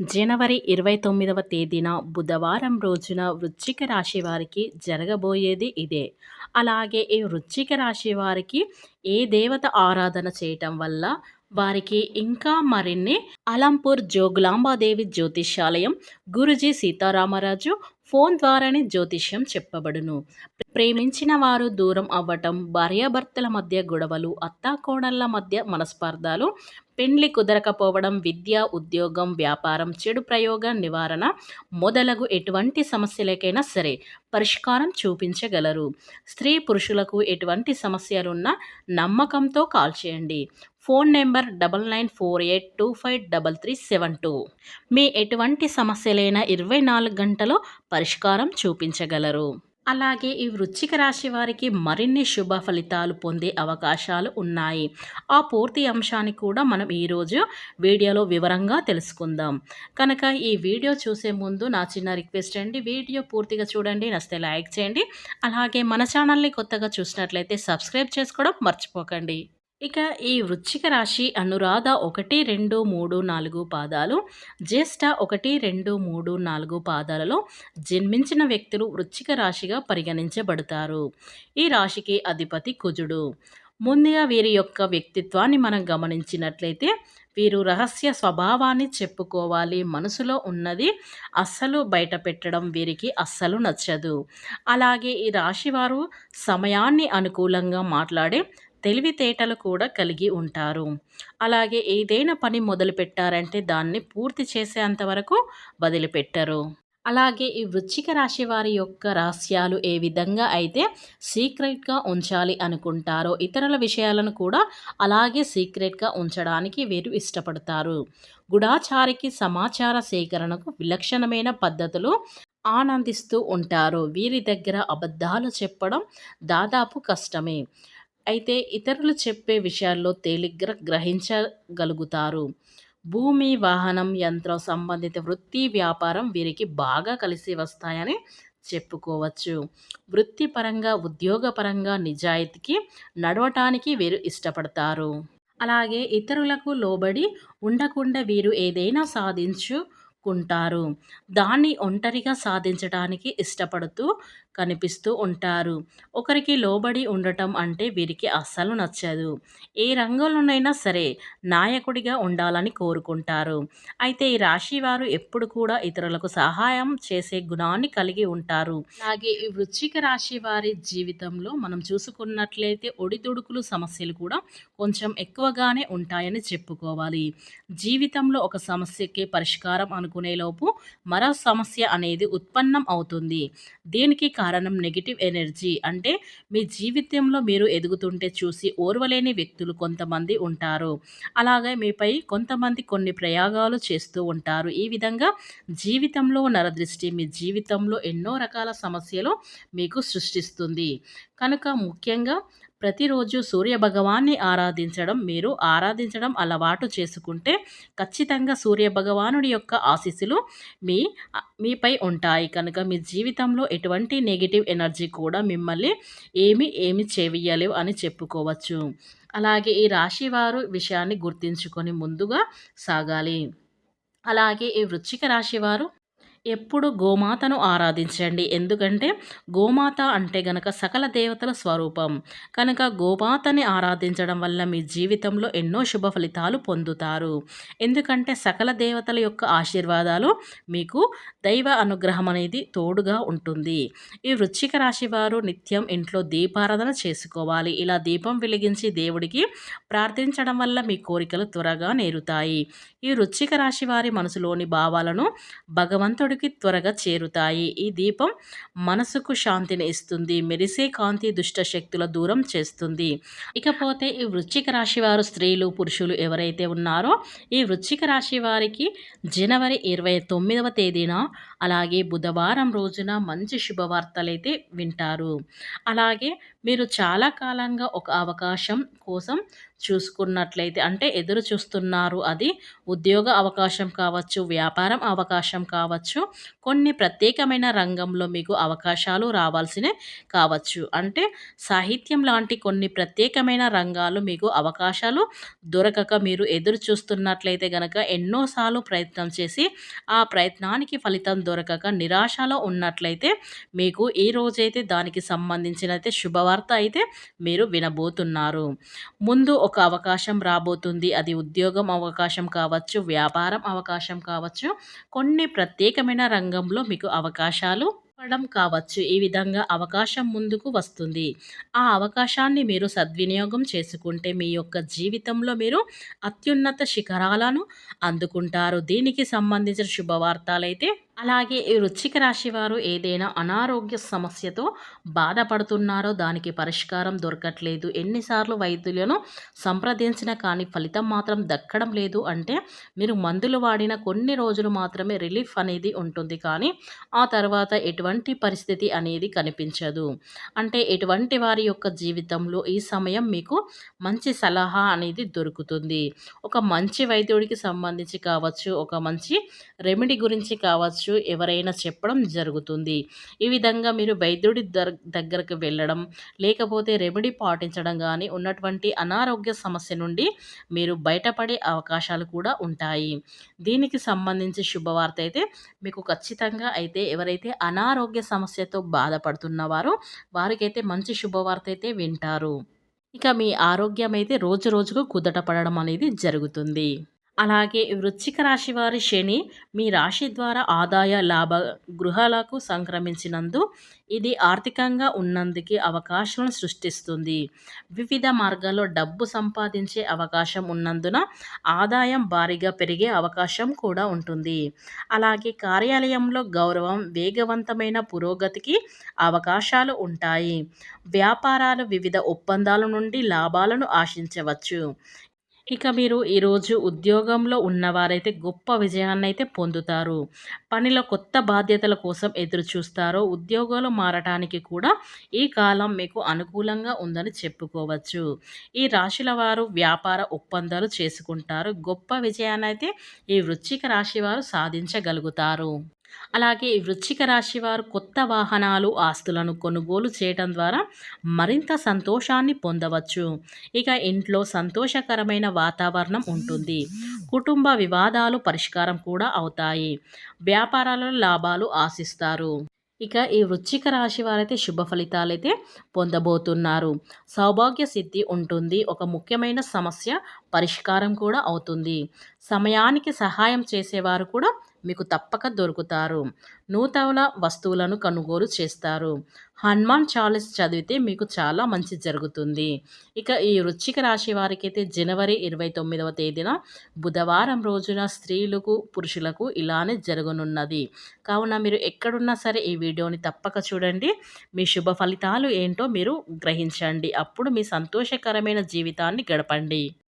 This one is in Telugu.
జనవరి ఇరవై తొమ్మిదవ తేదీన బుధవారం రోజున వృశ్చిక రాశి వారికి జరగబోయేది ఇదే. అలాగే ఈ వృశ్చిక రాశి వారికి ఏ దేవత ఆరాధన చేయటం వల్ల వారికి ఇంకా మరిన్ని అలంపూర్ జోగులాంబాదేవి జ్యోతిష్యాలయం గురుజీ సీతారామరాజు ఫోన్ ద్వారానే జ్యోతిష్యం చెప్పబడును. ప్రేమించిన వారు దూరం అవ్వటం భార్యాభర్తల మధ్య గొడవలు అత్తాకోడళ్ళ మధ్య మనస్పర్ధాలు పెండ్లి కుదరకపోవడం విద్య ఉద్యోగం వ్యాపారం చెడు ప్రయోగ నివారణ మొదలగు ఎటువంటి సమస్యలకైనా సరే పరిష్కారం చూపించగలరు. స్త్రీ పురుషులకు ఎటువంటి సమస్యలున్నా నమ్మకంతో కాల్ చేయండి. Phone number double nine four eight two five double three seven two. మీ ఎటువంటి సమస్యలైనా ఇరవై నాలుగు గంటలో పరిష్కారం చూపించగలరు. అలాగే ఈ వృశ్చిక రాశి వారికి మరిన్ని శుభ ఫలితాలు పొందే అవకాశాలు ఉన్నాయి. ఆ పూర్తి అంశాన్ని కూడా మనం ఈరోజు వీడియోలో వివరంగా తెలుసుకుందాం. కనుక ఈ వీడియో చూసే ముందు నా చిన్న రిక్వెస్ట్ అండి వీడియో పూర్తిగా చూడండి నస్తే లైక్ చేయండి. అలాగే మన ఛానల్ని కొత్తగా చూసినట్లయితే సబ్స్క్రైబ్ చేసుకోవడం మర్చిపోకండి. ఇక ఈ వృశ్చిక రాశి అనురాధ ఒకటి రెండు మూడు నాలుగు పాదాలు జ్యేష్ఠ ఒకటి రెండు మూడు నాలుగు పాదాలలో జన్మించిన వ్యక్తులు వృశ్చిక రాశిగా పరిగణించబడతారు. ఈ రాశికి అధిపతి కుజుడు. ముందుగా వీరి యొక్క వ్యక్తిత్వాన్ని మనం గమనించినట్లయితే వీరు రహస్య స్వభావాన్ని చెప్పుకోవాలి. మనసులో ఉన్నది అస్సలు బయట పెట్టడం వీరికి అస్సలు నచ్చదు. అలాగే ఈ రాశివారు సమయాన్ని అనుకూలంగా మాట్లాడే తెలివితేటలు కూడా కలిగి ఉంటారు. అలాగే ఏదైనా పని మొదలుపెట్టారంటే దాన్ని పూర్తి చేసేంత వరకు వదిలిపెట్టరు. అలాగే ఈ వృశ్చిక రాశి వారి యొక్క రహస్యాలు ఏ విధంగా అయితే సీక్రెట్గా ఉంచాలి అనుకుంటారో ఇతరుల విషయాలను కూడా అలాగే సీక్రెట్గా ఉంచడానికి వీరు ఇష్టపడతారు. గుడాచారికి సమాచార సేకరణకు విలక్షణమైన పద్ధతులు ఆనందిస్తూ ఉంటారు. వీరి దగ్గర అబద్ధాలు చెప్పడం దాదాపు కష్టమే. అయితే ఇతరులు చెప్పే విషయాల్లో తేలిగ్గా గ్రహించగలుగుతారు. భూమి వాహనం యంత్రం సంబంధిత వృత్తి వ్యాపారం వీరికి బాగా కలిసి వస్తాయని చెప్పుకోవచ్చు. వృత్తిపరంగా ఉద్యోగపరంగా నిజాయితీకి నడవటానికి వీరు ఇష్టపడతారు. అలాగే ఇతరులకు లోబడి ఉండకుండా వీరు ఏదైనా సాధించు కుంటారు దాన్ని ఒంటరిగా సాధించడానికి ఇష్టపడుతూ కనిపిస్తూ ఉంటారు. ఒకరికి లోబడి ఉండటం అంటే వీరికి అస్సలు నచ్చదు. ఏ రంగంలోనైనా సరే నాయకుడిగా ఉండాలని కోరుకుంటారు. అయితే ఈ రాశి వారు ఎప్పుడు కూడా ఇతరులకు సహాయం చేసే గుణాన్ని కలిగి ఉంటారు. అలాగే ఈ వృశ్చిక రాశి వారి జీవితంలో మనం చూసుకున్నట్లయితే ఒడిదుడుకులు సమస్యలు కూడా కొంచెం ఎక్కువగానే ఉంటాయని చెప్పుకోవాలి. జీవితంలో ఒక సమస్యకి పరిష్కారం అనుకునేలోపు మరో సమస్య అనేది ఉత్పన్నం అవుతుంది. దీనికి కారణం? Negative energy. అంటే మీ జీవితంలో మీరు ఎదుగుతుంటే చూసి ఓర్వలేని వ్యక్తులు కొంతమంది ఉంటారు. అలాగే మీపై కొంతమంది కొన్ని ప్రయోగాలు చేస్తూ ఉంటారు. ఈ విధంగా జీవితంలో నరదృష్టి మీ జీవితంలో ఎన్నో రకాల సమస్యలు మీకు సృష్టిస్తుంది. కనుక ముఖ్యంగా ప్రతిరోజు సూర్య భగవాన్ని ఆరాధించడం మీరు ఆరాధించడం అలవాటు చేసుకుంటే ఖచ్చితంగా సూర్య భగవానుడి యొక్క ఆశీస్సులు మీ మీపై ఉంటాయి. కనుక మీ జీవితంలో ఎటువంటి నెగిటివ్ ఎనర్జీ కూడా మిమ్మల్ని ఏమి ఏమి చేయలేవు అని చెప్పుకోవచ్చు. అలాగే ఈ రాశివారు విషయాన్ని గుర్తించుకొని ముందుగా సాగాలి. అలాగే ఈ వృశ్చిక రాశివారు ఎప్పుడు గోమాతను ఆరాధించండి. ఎందుకంటే గోమాత అంటే గనక సకల దేవతల స్వరూపం. కనుక గోమాతని ఆరాధించడం వల్ల మీ జీవితంలో ఎన్నో శుభ ఫలితాలు పొందుతారు. ఎందుకంటే సకల దేవతల యొక్క ఆశీర్వాదాలు మీకు దైవ అనుగ్రహం అనేది తోడుగా ఉంటుంది. ఈ వృశ్చిక రాశి వారు నిత్యం ఇంట్లో దీపారాధన చేసుకోవాలి. ఇలా దీపం వెలిగించి దేవుడికి ప్రార్థించడం వల్ల మీ కోరికలు త్వరగా నేరుతాయి. ఈ వృశ్చిక రాశి వారి మనసులోని భావాలను భగవంతుడు భగవంతుడికి త్వరగా చేరుతాయి. ఈ దీపం మనసుకు శాంతిని ఇస్తుంది. మెరిసే కాంతి దుష్ట శక్తుల దూరం చేస్తుంది. ఇకపోతే ఈ వృశ్చిక రాశి వారు స్త్రీలు పురుషులు ఎవరైతే ఉన్నారో ఈ వృశ్చిక రాశి వారికి జనవరి ఇరవై తొమ్మిదవ తేదీన అలాగే బుధవారం రోజున మంచి శుభవార్తలైతే వింటారు. అలాగే మీరు చాలా కాలంగా ఒక అవకాశం కోసం చూసుకున్నట్లయితే అంటే ఎదురు చూస్తున్నారు అది ఉద్యోగ అవకాశం కావచ్చు వ్యాపారం అవకాశం కావచ్చు కొన్ని ప్రత్యేకమైన రంగంలో మీకు అవకాశాలు రావాల్సినవి కావచ్చు. అంటే సాహిత్యం లాంటి కొన్ని ప్రత్యేకమైన రంగాలు మీకు అవకాశాలు దొరకక మీరు ఎదురు చూస్తున్నట్లయితే గనక ఎన్నోసార్లు ప్రయత్నం చేసి ఆ ప్రయత్నానికి ఫలితం దొరకక నిరాశలో ఉన్నట్లయితే మీకు ఈ రోజైతే దానికి సంబంధించిన అయితే శుభవార్త అయితే మీరు వినబోతున్నారు. ముందు ఒక అవకాశం రాబోతుంది. అది ఉద్యోగం అవకాశం కావచ్చు వ్యాపారం అవకాశం కావచ్చు. కొన్ని ప్రత్యేకమైన రంగంలో మీకు అవకాశాలు పడడం కావచ్చు. ఈ విధంగా అవకాశం ముందుకు వస్తుంది. ఆ అవకాశాన్ని మీరు సద్వినియోగం చేసుకుంటే మీ యొక్క జీవితంలో మీరు అత్యున్నత శిఖరాలను అందుకుంటారు. దీనికి సంబంధించిన శుభవార్తలైతే అలాగే ఈ వృశ్చిక రాశి వారు ఏదైనా అనారోగ్య సమస్యతో బాధపడుతున్నారో దానికి పరిష్కారం దొరకట్లేదు. ఎన్నిసార్లు వైద్యులను సంప్రదించినా కానీ ఫలితం మాత్రం దక్కడం లేదు. అంటే మీరు మందులు వాడిన కొన్ని రోజులు మాత్రమే రిలీఫ్ అనేది ఉంటుంది. కానీ ఆ తర్వాత ఎటువంటి పరిస్థితి అనేది కనిపించదు. అంటే ఎటువంటి వారి యొక్క జీవితంలో ఈ సమయం మీకు మంచి సలహా అనేది దొరుకుతుంది. ఒక మంచి వైద్యుడికి సంబంధించి కావచ్చు ఒక మంచి రెమెడీ గురించి కావచ్చు ఎవరైనా చెప్పడం జరుగుతుంది. ఈ విధంగా మీరు వైద్యుడి దగ్గరకు వెళ్ళడం లేకపోతే రెమెడీ పాటించడం కానీ ఉన్నటువంటి అనారోగ్య సమస్య నుండి మీరు బయటపడే అవకాశాలు కూడా ఉంటాయి. దీనికి సంబంధించి శుభవార్త అయితే మీకు ఖచ్చితంగా అయితే ఎవరైతే అనారోగ్య సమస్యతో బాధపడుతున్నవారో వారికైతే మంచి శుభవార్త అయితే వింటారు. ఇక మీ ఆరోగ్యం అయితే రోజు రోజుకు కుదట పడడం అనేది జరుగుతుంది. అలాగే వృశ్చిక రాశి వారి శని మీ రాశి ద్వారా ఆదాయ లాభ గృహాలకు సంక్రమించినందు ఇది ఆర్థికంగా ఉన్నందుకు అవకాశాలను సృష్టిస్తుంది. వివిధ మార్గాల్లో డబ్బు సంపాదించే అవకాశం ఉన్నందున ఆదాయం భారీగా పెరిగే అవకాశం కూడా ఉంటుంది. అలాగే కార్యాలయంలో గౌరవం వేగవంతమైన పురోగతికి అవకాశాలు ఉంటాయి. వ్యాపారాలు వివిధ ఒప్పందాల నుండి లాభాలను ఆశించవచ్చు. ఇక మీరు ఈరోజు ఉద్యోగంలో ఉన్నవారైతే గొప్ప విజయాన్ని అయితే పొందుతారు. పనిలో కొత్త బాధ్యతల కోసం ఎదురు చూస్తారో ఉద్యోగాలు మారటానికి కూడా ఈ కాలం మీకు అనుకూలంగా ఉందని చెప్పుకోవచ్చు. ఈ రాశుల వారు వ్యాపార ఒప్పందాలు చేసుకుంటారు. గొప్ప విజయాన్ని అయితే ఈ వృశ్చిక రాశి వారు సాధించగలుగుతారు. అలాగే వృశ్చిక రాశి వారు కొత్త వాహనాలు ఆస్తులను కొనుగోలు చేయడం ద్వారా మరింత సంతోషాన్ని పొందవచ్చు. ఇక ఇంట్లో సంతోషకరమైన వాతావరణం ఉంటుంది. కుటుంబ వివాదాలు పరిష్కారం కూడా అవుతాయి. వ్యాపారాలలో లాభాలు ఆశిస్తారు. ఇక ఈ వృచ్చిక రాశి వారైతే శుభ ఫలితాలైతే పొందబోతున్నారు. సౌభాగ్య సిద్ధి ఉంటుంది. ఒక ముఖ్యమైన సమస్య పరిష్కారం కూడా అవుతుంది. సమయానికి సహాయం చేసేవారు కూడా మీకు తప్పక దొరుకుతారు. నూతన వస్తువులను కొనుగోలు చేస్తారు. హనుమాన్ చాలీస్ చదివితే మీకు చాలా మంచి జరుగుతుంది. ఇక ఈ వృశ్చిక రాశి వారికి అయితే జనవరి ఇరవై తొమ్మిదవ తేదీన బుధవారం రోజున స్త్రీలకు పురుషులకు ఇలానే జరగనున్నది. కావున మీరు ఎక్కడున్నా సరే ఈ వీడియోని తప్పక చూడండి. మీ శుభ ఫలితాలు ఏంటో మీరు గ్రహించండి. అప్పుడు మీ సంతోషకరమైన జీవితాన్ని గడపండి.